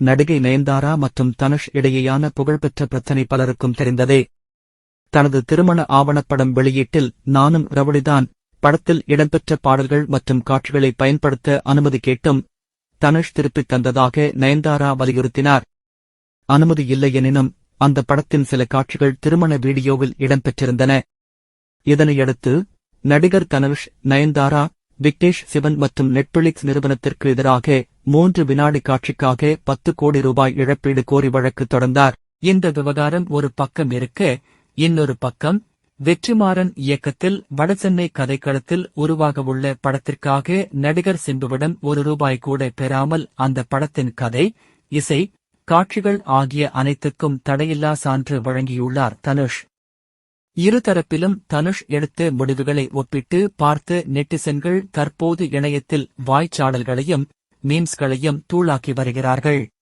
நடிகை நயன்தாரா மற்றும் தனுஷ் இடையேயான புகழ்பெற்ற பிரச்சனை பலருக்கும் தெரிந்ததே. தனது திருமண ஆவணப்படம் வெளியீட்டில் நானும் ரவுடிதான் படத்தில் இடம்பெற்ற பாடல்கள் மற்றும் காட்சிகளை பயன்படுத்த அனுமதி கேட்டும் தனுஷ் திருப்பித் தந்ததாக நயன்தாரா வலியுறுத்தினார். அனுமதி இல்லையெனினும் அந்த படத்தின் சில காட்சிகள் திருமண வீடியோவில் இடம்பெற்றிருந்தன. இதனையடுத்து நடிகர் தனுஷ் நயன்தாரா விக்னேஷ் சிவன் மற்றும் நெட்ஃபிளிக்ஸ் நிறுவனத்திற்கு எதிராக மூன்று வினாடி காட்சிக்காக பத்து கோடி ரூபாய் இழப்பீடு கோரி வழக்கு தொடர்ந்தார். இந்த விவகாரம் ஒரு பக்கம் இருக்க இன்னொரு பக்கம் வெற்றிமாறன் இயக்கத்தில் வடசென்னை கதைக்களத்தில் உருவாகவுள்ள படத்திற்காக நடிகர் சிம்புவிடம் ஒரு ரூபாய் கூட பெறாமல் அந்த படத்தின் கதை இசை காட்சிகள் ஆகிய அனைத்துக்கும் தடையில்லா சான்று வழங்கியுள்ளார் தனுஷ். இருதரப்பிலும் தனுஷ் எடுத்த முடிவுகளை ஒப்பிட்டு பார்த்த நெட்டிசன்கள் தற்போது இணையத்தில் வாய்ச்சாடல்களையும் மீம்ஸ்களையும் தூளாக்கி வருகிறார்கள்.